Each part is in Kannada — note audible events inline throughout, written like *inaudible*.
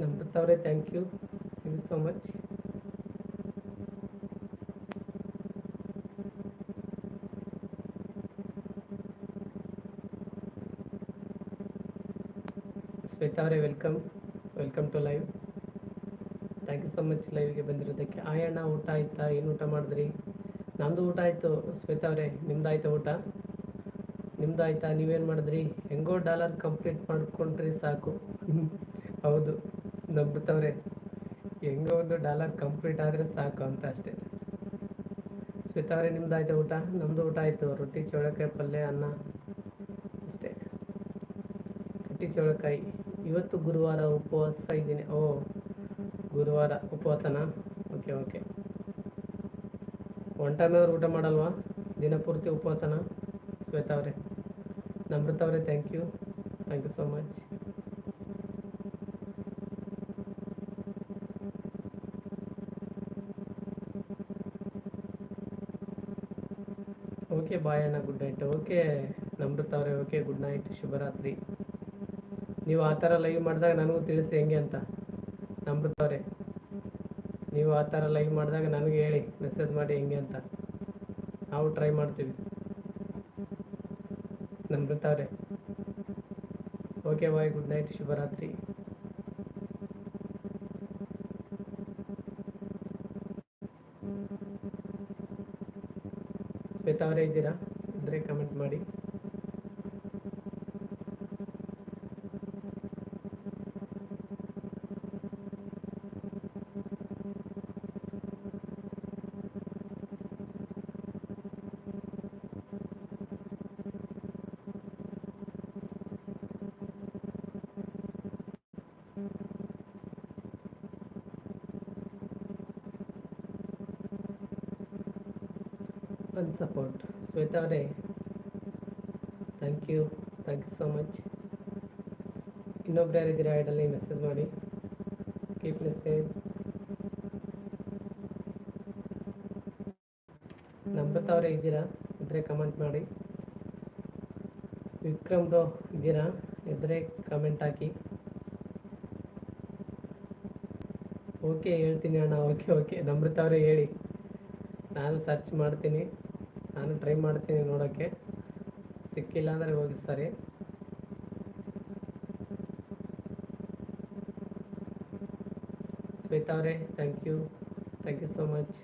ನಮ್ರತ ಅವರೇ thank you thank you so much Shweta ಅವರೇ welcome welcome to live thank you so much ಲೈವ್ಗೆ ಬಂದಿರೋದಕ್ಕೆ. ಆಯಣ್ಣ, ಊಟ ಆಯ್ತಾ? ಏನು ಊಟ ಮಾಡಿದ್ರಿ? ನಮ್ಮದು ಊಟ ಆಯಿತು ಶ್ವೇತಾ ಅವರೇ. ನಿಮ್ದು ಆಯ್ತಾ ಊಟ? ನಿಮ್ದು ಆಯ್ತಾ ನೀವೇನು ಮಾಡಿದ್ರಿ? ಹೆಂಗೋ ಡಾಲರ್ ಕಂಪ್ಲೀಟ್ ಮಾಡ್ಕೊಂಡ್ರಿ ಸಾಕು. *laughs* ಹೌದು. ನಂಬ್ತವ್ರೆ ಹೆಂಗೋ ಒಂದು ಡಾಲರ್ ಕಂಪ್ಲೀಟ್ ಆದರೆ ಸಾಕು ಅಂತ ಅಷ್ಟೇ. ಶ್ವೇತಾ ಅವರೇ ನಿಮ್ದು ಆಯ್ತಾ ಊಟ? ನಮ್ಮದು ಊಟ ಆಯಿತು. ರೊಟ್ಟಿ, ಚೋಳಕಾಯಿ, ಪಲ್ಯ, ಅನ್ನ ಅಷ್ಟೇ. ರೊಟ್ಟಿ, ಚೋಳಕಾಯಿ. ಇವತ್ತು ಗುರುವಾರ ಉಪವಾಸ ಇದ್ದೀನಿ. ಓ, ಗುರುವಾರ ಉಪವಾಸನಾ? Okay okay. ಆದ್ರೂ ಊಟ ಮಾಡಲ್ವಾ? ದಿನಪೂರ್ತಿ ಉಪವಾಸನ? ಶ್ವೇತಾ ಅವರೇ ನಮ್ರತ ಅವರೇ thank you thank you so much okay, bye ಅಣ್ಣ, ಗುಡ್ ನೈಟ್. ಓಕೆ ನಮೃತ ಅವರೇ ಓಕೆ, ಗುಡ್ ನೈಟ್, ಶುಭರಾತ್ರಿ. ನೀವು ಆ ಥರ ಲೈವ್ ಮಾಡಿದಾಗ ನನಗೂ ತಿಳಿಸಿ ಹೆಂಗೆ ಅಂತ. ನಮೃತ ಅವರೇ ನೀವು ಆ ಥರ ಲೈವ್ ಮಾಡಿದಾಗ ನನಗೆ ಹೇಳಿ, ಮೆಸೇಜ್ ಮಾಡಿ ಹೆಂಗೆ ಅಂತ. ನಾವು ಟ್ರೈ ಮಾಡ್ತೀವಿ. ನಮ್ರತ ಅವರೇ ಓಕೆ, ಬಾಯ್, ಗುಡ್ ನೈಟ್, ಶುಭರಾತ್ರಿ. ಶ್ವೇತಾ ಅವರೇ ಇದ್ದೀರಾ? ಇದ್ರೆ ಕಮೆಂಟ್ ಮಾಡಿ. ಒನ್ ಸಪೋರ್ಟ್ ಶ್ವೇತಾ ಅವರೇ thank you thank you so much ಇನ್ನೊಬ್ರು ಯಾರಿದ್ದೀರಾ ಐಡಲ್ಲಿ ಮೆಸೇಜ್ ಮಾಡಿ. ಕೀಪ್ ಮೆಸೇಜ್ ನಮ್ರತ ಅವರೇ ಇದ್ದೀರಾ? ಇದ್ರೆ ಕಮೆಂಟ್ ಮಾಡಿ. ವಿಕ್ರಮ್ ಬ್ರೋ ಇದ್ದೀರಾ? ಇದ್ರೆ ಕಮೆಂಟ್ ಹಾಕಿ. ಓಕೆ ಹೇಳ್ತೀನಿ ಅಣ್ಣ. ಓಕೆ ಓಕೆ ನಮ್ರತ ಅವರೇ ಹೇಳಿ. ನಾನು ಸರ್ಚ್ ಮಾಡ್ತೀನಿ, ನಾನು ಟ್ರೈ ಮಾಡ್ತೀನಿ ನೋಡೋಕ್ಕೆ. ಸಿಕ್ಕಿಲ್ಲ ಅಂದರೆ ಹೋಗಿ ಸರಿ. ಶ್ವೇತಾ ಅವರೇ thank you thank you so much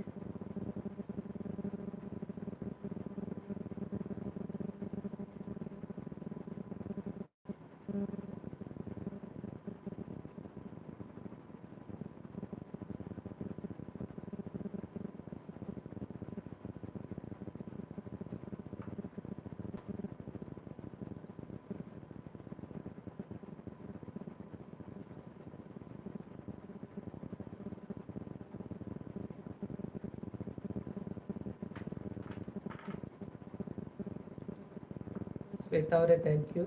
Shweta ಅವರೇ ಥ್ಯಾಂಕ್ ಯು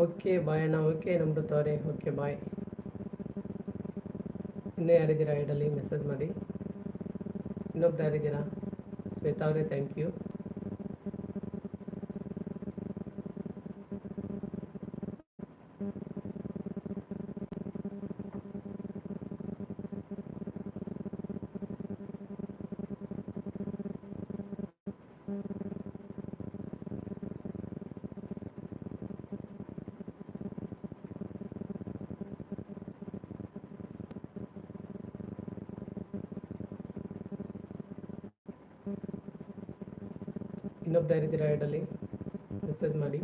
ಓಕೆ ಬಾಯ್ ಅಣ್ಣ. ಓಕೆ ನಮ್ರತ ಓಕೆ ಬಾಯ್ ಇನ್ನೂ ಯಾರಿದ್ದೀರಾ? ಐಡಲ್ಲಿ ಮೆಸೇಜ್ ಮಾಡಿ. ಇನ್ನೊಬ್ರು ಯಾರಿದ್ದೀರಾ? ಶ್ವೇತಾ ಅವರೇ ಥ್ಯಾಂಕ್ ಯು ಇನ್ನೊಬ್ರು ಯಾರಿದ್ದೀರಾ ಐಡಲ್ಲಿ ಮೆಸೇಜ್ ಮಾಡಿ.